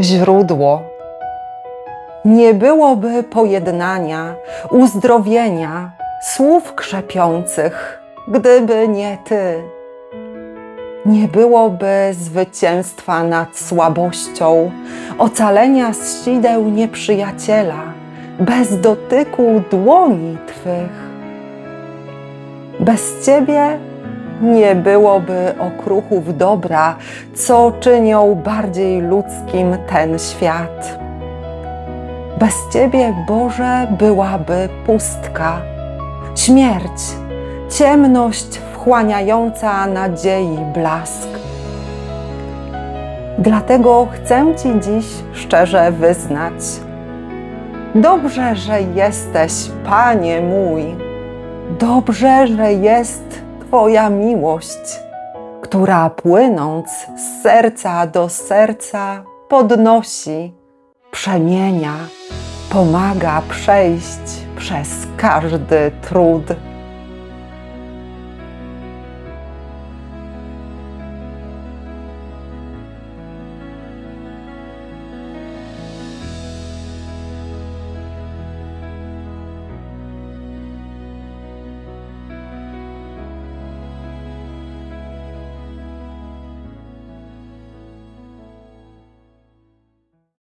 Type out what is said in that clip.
źródło. Nie byłoby pojednania, uzdrowienia, słów krzepiących, gdyby nie Ty. Nie byłoby zwycięstwa nad słabością, ocalenia z sideł nieprzyjaciela, bez dotyku dłoni Twych. Bez Ciebie nie byłoby okruchów dobra, co czynią bardziej ludzkim ten świat. Bez Ciebie, Boże, byłaby pustka, śmierć, ciemność wchłaniająca nadziei blask. Dlatego chcę Ci dziś szczerze wyznać. Dobrze, że jesteś, Panie mój. Dobrze, że jest Twoja miłość, która płynąc z serca do serca podnosi, przemienia, pomaga przejść przez każdy trud.